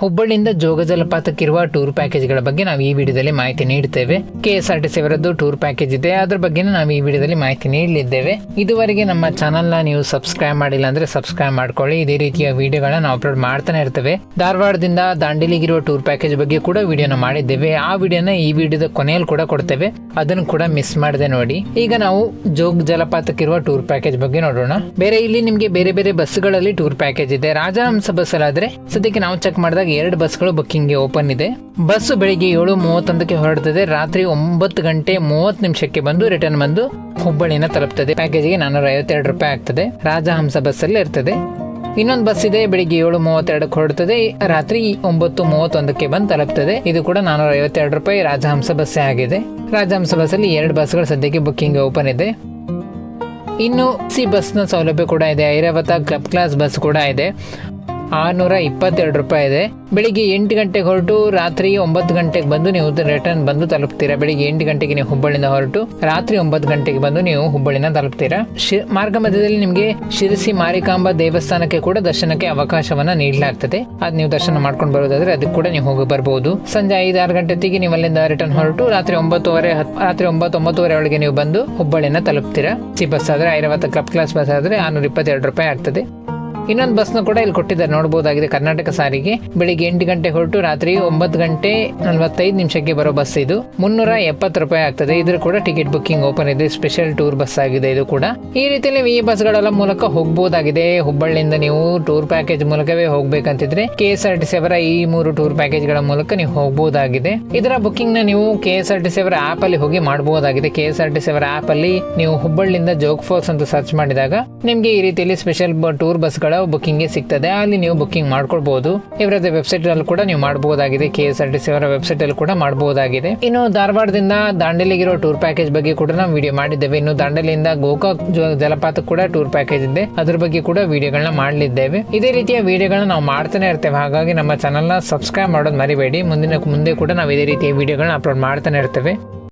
ಹುಬ್ಬಳ್ಳಿಯಿಂದ ಜೋಗ ಜಲಪಾತಕ್ಕಿರುವ ಟೂರ್ ಪ್ಯಾಕೇಜ್ಗಳ ಬಗ್ಗೆ ನಾವು ಈ ವಿಡಿಯೋದಲ್ಲಿ ಮಾಹಿತಿ ನೀಡುತ್ತೇವೆ K S R T C ಅವರದ್ದು ಟೂರ್ ಪ್ಯಾಕೇಜ್ ಇದೆ. ಅದ್ರ ಬಗ್ಗೆ ನಾವು ಈ ವಿಡಿಯೋದಲ್ಲಿ ಮಾಹಿತಿ ನೀಡಲಿದ್ದೇವೆ. ಇದುವರೆಗೆ ನಮ್ಮ ಚಾನಲ್ನ ನೀವು ಸಬ್ಸ್ಕ್ರೈಬ್ ಮಾಡಿಲ್ಲ ಅಂದ್ರೆ ಸಬ್ಸ್ಕ್ರೈಬ್ ಮಾಡ್ಕೊಳ್ಳಿ. ಇದೇ ರೀತಿಯ ವಿಡಿಯೋಗಳನ್ನ ನಾವು ಅಪ್ಲೋಡ್ ಮಾಡ್ತಾನೆ ಇರ್ತೇವೆ. ಧಾರವಾಡದಿಂದ ದಾಂಡೇಲಿಗಿರುವ ಟೂರ್ ಪ್ಯಾಕೇಜ್ ಬಗ್ಗೆ ಕೂಡ ವಿಡಿಯೋನ ಮಾಡಿದ್ದೇವೆ. ಆ ವಿಡಿಯೋನ ಈ ವಿಡಿಯೋದ ಕೊನೆಯಲ್ಲಿ ಕೂಡ ಕೊಡ್ತೇವೆ. ಅದನ್ನು ಕೂಡ ಮಿಸ್ ಮಾಡದೆ ನೋಡಿ. ಈಗ ನಾವು ಜೋಗ್ ಜಲಪಾತಕ್ಕಿರುವ ಟೂರ್ ಪ್ಯಾಕೇಜ್ ಬಗ್ಗೆ ನೋಡೋಣ. ಬೇರೆ ಇಲ್ಲಿ ನಿಮಗೆ ಬೇರೆ ಬೇರೆ ಬಸ್ಗಳಲ್ಲಿ ಟೂರ್ ಪ್ಯಾಕೇಜ್ ಇದೆ. ರಾಜಹಂಸ ಬಸ್ ಅಲ್ಲಾದ್ರೆ ಸದ್ಯಕ್ಕೆ ನಾವು ಚೆಕ್ ಮಾಡಿದಾಗ ಎರಡು ಬಸ್ಗಳು ಬುಕ್ಕಿಂಗ್ಗೆ ಓಪನ್ ಇದೆ. ಬಸ್ ಬೆಳಿಗ್ಗೆ ಏಳು ಮೂವತ್ತೊಂದಕ್ಕೆ ಹೊರಡ್ತದೆ. ರಾತ್ರಿ ಒಂಬತ್ತು ಗಂಟೆ ಮೂವತ್ತು ನಿಮಿಷಕ್ಕೆ ಬಂದು ರಿಟರ್ನ್ ಬಂದು ಹುಬ್ಬಳ್ಳಿನ ತಲುಪ್ತದೆ. ಪ್ಯಾಕೇಜ್ಗೆ ನಾನ್ನೂರ ಐವತ್ತೆರಡು ರೂಪಾಯಿ ಆಗ್ತದೆ. ರಾಜಹಂಸ ಬಸ್ಸಲ್ಲಿ ಇರ್ತದೆ. ಇನ್ನೊಂದು ಬಸ್ ಇದೆ, ಬೆಳಿಗ್ಗೆ ಏಳು ಮೂವತ್ತೆರಡಕ್ಕೆ ಹೊರಡ್ತದೆ. ರಾತ್ರಿ ಒಂಬತ್ತು ಮೂವತ್ತೊಂದಕ್ಕೆ ಬಂದು ತಲುಪ್ತದೆ. ಇದು ಕೂಡ ನಾನ್ನೂರ ಐವತ್ತೆರಡು ರೂಪಾಯಿ ರಾಜಹಂಸ ಬಸ್ಸೇ ಆಗಿದೆ. ರಾಜಹಂಸ ಬಸ್ಸಲ್ಲಿ ಎರಡು ಬಸ್ಗಳು ಸದ್ಯಕ್ಕೆ ಬುಕ್ಕಿಂಗ್ ಓಪನ್ ಇದೆ. ಇನ್ನು ಸಿ ಬಸ್ನ ಸೌಲಭ್ಯ ಕೂಡ ಇದೆ. ಐರಾವತ ಕ್ಲಬ್ ಕ್ಲಾಸ್ ಬಸ್ ಕೂಡ ಇದೆ. ಆರುನೂರ ಇಪ್ಪತ್ತೆರಡು ರೂಪಾಯಿ ಇದೆ. ಬೆಳಿಗ್ಗೆ ಎಂಟು ಗಂಟೆಗೆ ಹೊರಟು, ರಾತ್ರಿ ಒಂಬತ್ತು ಗಂಟೆಗೆ ಬಂದು ನೀವು ರಿಟರ್ನ್ ಬಂದು ತಲುಪ್ತೀರಾ? ಬೆಳಿಗ್ಗೆ ಎಂಟು ಗಂಟೆಗೆ ನೀವು ಹುಬ್ಬಳ್ಳಿಯಿಂದ ಹೊರಟು, ರಾತ್ರಿ ಒಂಬತ್ತು ಗಂಟೆಗೆ ಬಂದು ನೀವು ಹುಬ್ಬಳ್ಳಿನ ತಲುಪ್ತೀರಾ? ಮಾರ್ಗ ಮಧ್ಯದಲ್ಲಿ ನಿಮಗೆ ಶಿರಸಿ ಮಾರಿಕಾಂಬ ದೇವಸ್ಥಾನಕ್ಕೆ ಕೂಡ ದರ್ಶನಕ್ಕೆ ಅವಕಾಶವನ್ನ ನೀಡಲಾಗ್ತದೆ. ಅದು ನೀವು ದರ್ಶನ ಮಾಡ್ಕೊಂಡು ಬರೋದಾದ್ರೆ ಅದಕ್ಕೆ ಕೂಡ ನೀವು ಹೋಗಿ ಬರಬಹುದು ಸಂಜೆ ಐದು ಆರು ಗಂಟೆತ್ತಿಗೆ ನೀವು ಅಲ್ಲಿಂದ ರಿಟರ್ನ್ ಹೊರಟು, ರಾತ್ರಿ ಒಂಬತ್ತುವರೆ ರಾತ್ರಿ ಒಂಬತ್ತು ಒಂಬತ್ತುವರೆ ಒಳಗೆ ನೀವು ಬಂದು ಹುಬ್ಬಳ್ಳಿನ ತಲುಪ್ತೀರಾ? ಸಿ ಬಸ್ ಆದ್ರೆ ಐರಾವತ್ ಕ್ಲಬ್ ಕ್ಲಾಸ್ ಬಸ್ ಆದ್ರೆ ಆರ್ನೂರ ಇಪ್ಪತ್ತೆರಡು ರೂಪಾಯಿ ಆಗ್ತದೆ. ಇನ್ನೊಂದು ಬಸ್ನ ಕೂಡ ಇಲ್ಲಿ ಕೊಟ್ಟಿದ್ದಾರೆ. ನೋಡಬಹುದಾಗಿದೆ ಕರ್ನಾಟಕ ಸಾರಿಗೆ. ಬೆಳಿಗ್ಗೆ ಎಂಟು ಗಂಟೆ ಹೊರಟು ರಾತ್ರಿ ಒಂಬತ್ತು ಗಂಟೆ ನಲವತ್ತೈದು ನಿಮಿಷಕ್ಕೆ ಬರೋ ಬಸ್ ಇದು. ಮುನ್ನೂರ ಎಪ್ಪತ್ತು ರೂಪಾಯಿ ಆಗ್ತದೆ. ಇದ್ರ ಕೂಡ ಟಿಕೆಟ್ ಬುಕ್ಕಿಂಗ್ ಓಪನ್ ಇದೆ. ಸ್ಪೆಷಲ್ ಟೂರ್ ಬಸ್ ಆಗಿದೆ ಇದು ಕೂಡ. ಈ ರೀತಿಯಲ್ಲಿ ಈ ಬಸ್ಗಳೆಲ್ಲ ಮೂಲಕ ಹೋಗಬಹುದಾಗಿದೆ ಹುಬ್ಬಳ್ಳಿಯಿಂದ ನೀವು ಟೂರ್ ಪ್ಯಾಕೇಜ್ ಮೂಲಕವೇ ಹೋಗ್ಬೇಕಂತಿದ್ರೆ K S R T C ಅವರ ಈ ಮೂರು ಟೂರ್ ಪ್ಯಾಕೇಜ್ಗಳ ಮೂಲಕ ನೀವು ಹೋಗಬಹುದಾಗಿದೆ ಇದರ ಬುಕ್ಕಿಂಗ್ನ ನೀವು K S R T C ಅವರ ಆಪ್ ಅಲ್ಲಿ ಹೋಗಿ ಮಾಡಬಹುದಾಗಿದೆ K S R T C ಅವರ ಆಪ್ ಅಲ್ಲಿ ನೀವು ಹುಬ್ಬಳ್ಳಿಯಿಂದ ಜೋಗ್ ಫಾಲ್ಸ್ ಅಂತ ಸರ್ಚ್ ಮಾಡಿದಾಗ ನಿಮಗೆ ಈ ರೀತಿಯಲ್ಲಿ ಸ್ಪೆಷಲ್ ಟೂರ್ ಬಸ್ಗಳ ಬುಕ್ಕಿಂಗ್ ಸಿಗ್ತದೆ ಅಲ್ಲಿ ನೀವು ಬುಕ್ಕಿಂಗ್ ಮಾಡ್ಕೊಳ್ಬಹುದು ಇವರದ ವೆಬ್ಸೈಟ್ ಅಲ್ಲಿ ಕೂಡ ನೀವು ಮಾಡಬಹುದಾಗಿದೆ K S R T C ಅವರ ವೆಬ್ಸೈಟ್ ಅಲ್ಲಿ ಕೂಡ ಮಾಡಬಹುದಾಗಿದೆ ಇನ್ನು ಧಾರವಾಡದಿಂದ ದಾಂಡೇಲಿಗಿರೋ ಟೂರ್ ಪ್ಯಾಕೇಜ್ ಬಗ್ಗೆ ಕೂಡ ನಾವು ವಿಡಿಯೋ ಮಾಡಿದ್ದೇವೆ. ಇನ್ನು ದಾಂಡೇಲಿಯಿಂದ ಗೋಕಾಕ್ ಜಲಪಾತ ಕೂಡ ಟೂರ್ ಪ್ಯಾಕೇಜ್ ಇದೆ. ಅದ್ರ ಬಗ್ಗೆ ಕೂಡ ವಿಡಿಯೋಗಳನ್ನ ಮಾಡಲಿದ್ದೇವೆ. ಇದೇ ರೀತಿಯ ವಿಡಿಯೋಗಳನ್ನ ನಾವು ಮಾಡ್ತಾನೆ ಇರ್ತೇವೆ. ಹಾಗಾಗಿ ನಮ್ಮ ಚಾನಲ್ನ ಸಬ್ಸ್ಕ್ರೈಬ್ ಮಾಡೋದು ಮರಿಬೇಡಿ. ಮುಂದಿನ, ಮುಂದೆ ಕೂಡ ನಾವು ಇದೇ ರೀತಿಯ ವಿಡಿಯೋಗಳನ್ನ ಅಪ್ಲೋಡ್ ಮಾಡ್ತಾನೆ ಇರ್ತೇವೆ.